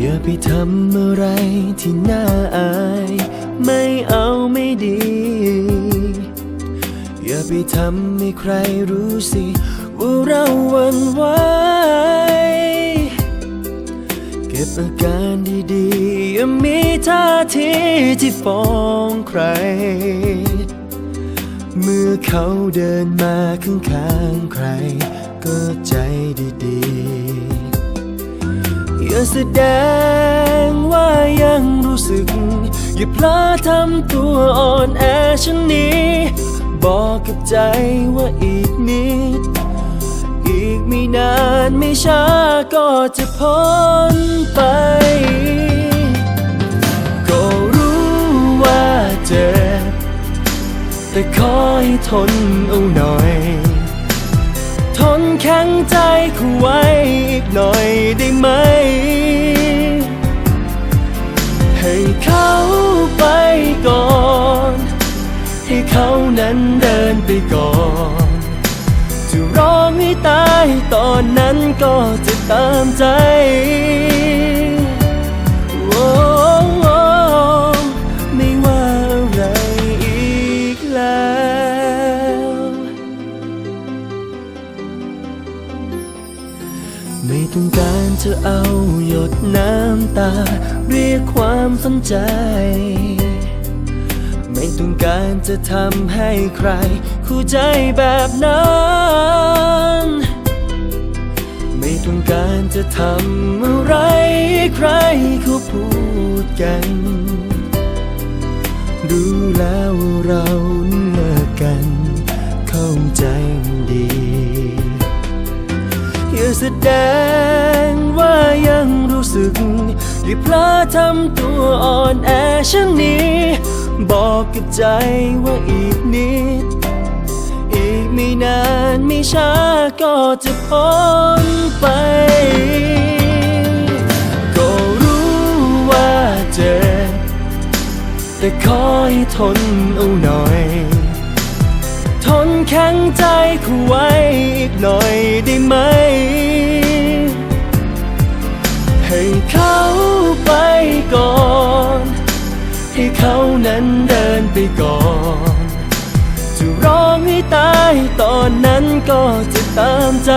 อย่าไปทำอะไรที่น่าอาย ไม่เอาไม่ดี อย่าไปทำให้ใครรู้สิ ว่าเราหวันไหวเก็บอาการดีๆ อย่ามีท่าทีที่ฟ้องใคร เมื่อเขาเดินมาข้างๆใคร แสดงว่ายังรู้สึก อย่าพลาดทำตัวอ่อนแอฉันนี้ บอกกับใจว่าอีกนิด อีกไม่นานไม่ช้าก็จะพ้นไป ก็รู้ว่าเจ็บแต่ขอให้ทนเอาหน่อยทนแข็งใจเขาไว้อีกหน่อยได้ไหม นั้นเดินไปก่อน จะร้องให้ตายตอนนั้นก็จะตามใจโอ้โอไม่ว่าอะไรอีกแล้ว ไม่ต้องการจะเอาหยดน้ำตา เรียกความสนใจ จะทำให้ใครเข้าใจแบบนั้น ไม่ต้องการจะทำอะไรให้ใครเขาพูดกัน รู้แล้วเราเลิกกัน เข้าใจดีอย่าแสดงว่ายังรู้สึกอย่าพลาดทำตัวอ่อนแอฉันนี้ บอกกับใจว่าอีกนิด อีกไม่นานไม่ช้าก็จะพ้นไป ก็รู้ว่าเจ็บแต่ขอให้ทนเอาหน่อย ทนแข็งใจเขาไว้อีกหน่อยได้ไหม ให้เขาไปก่อน ให้เขานั้นเดินไปก่อน จะร้องให้ตายตอนนั้นก็จะตามใจ